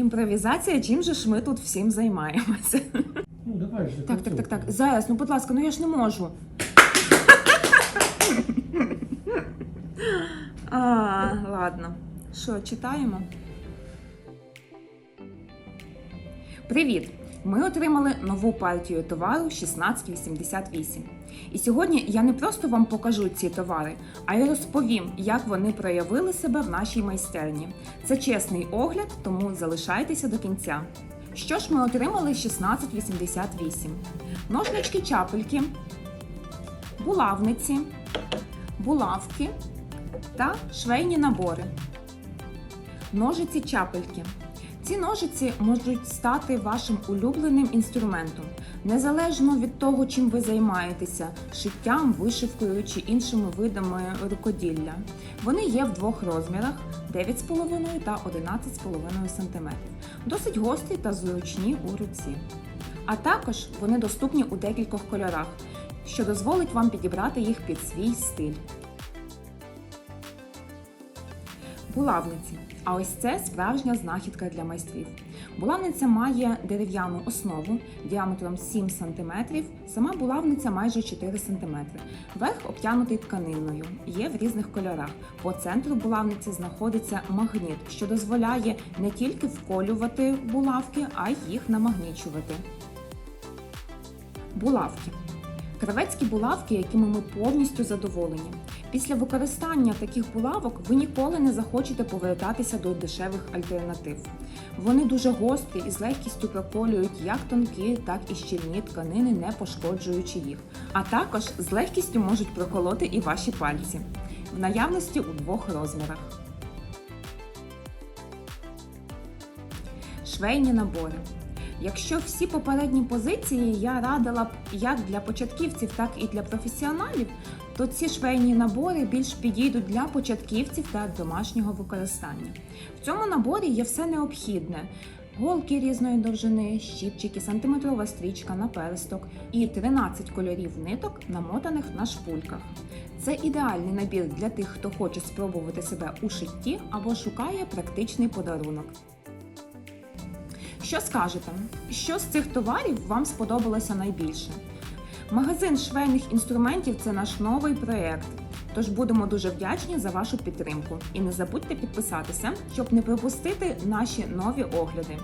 Імпровізація, чим же ж ми тут всім займаємося? Ну, давай же. Так, так, так, так. Зараз, ну будь ласка, ну я ж не можу. А, ладно. Що, читаємо? Привіт! Ми отримали нову партію товару 1688. І сьогодні я не просто вам покажу ці товари, а й розповім, як вони проявили себе в нашій майстерні. Це чесний огляд, тому залишайтеся до кінця. Що ж ми отримали 1688? Ножнички чапельки, булавниці, булавки та швейні набори. Ножиці чапельки. Ці ножиці можуть стати вашим улюбленим інструментом, незалежно від того, чим ви займаєтеся шиттям, вишивкою чи іншими видами рукоділля. Вони є в двох розмірах 9,5 та 11,5 см. Досить гострі та зручні у руці. А також вони доступні у декількох кольорах, що дозволить вам підібрати їх під свій стиль. Булавниці. А ось це справжня знахідка для майстрів. Булавниця має дерев'яну основу діаметром 7 см, сама булавниця майже 4 см. Верх обтянутий тканиною, є в різних кольорах. По центру булавниці знаходиться магніт, що дозволяє не тільки вколювати булавки, а й їх намагнічувати. Булавки. Кравецькі булавки, якими ми повністю задоволені. Після використання таких булавок ви ніколи не захочете повертатися до дешевих альтернатив. Вони дуже гострі і з легкістю проколюють як тонкі, так і щільні тканини, не пошкоджуючи їх. А також з легкістю можуть проколоти і ваші пальці. В наявності у двох розмірах. Швейні набори. Якщо всі попередні позиції я радила б як для початківців, так і для професіоналів, то ці швейні набори більш підійдуть для початківців та домашнього використання. В цьому наборі є все необхідне. Голки різної довжини, щіпчики, сантиметрова стрічка, наперсток і 13 кольорів ниток, намотаних на шпульках. Це ідеальний набір для тих, хто хоче спробувати себе у шитті або шукає практичний подарунок. Що скажете? Що з цих товарів вам сподобалося найбільше? Магазин швейних інструментів це наш новий проєкт. Тож будемо дуже вдячні за вашу підтримку. І не забудьте підписатися, щоб не пропустити наші нові огляди.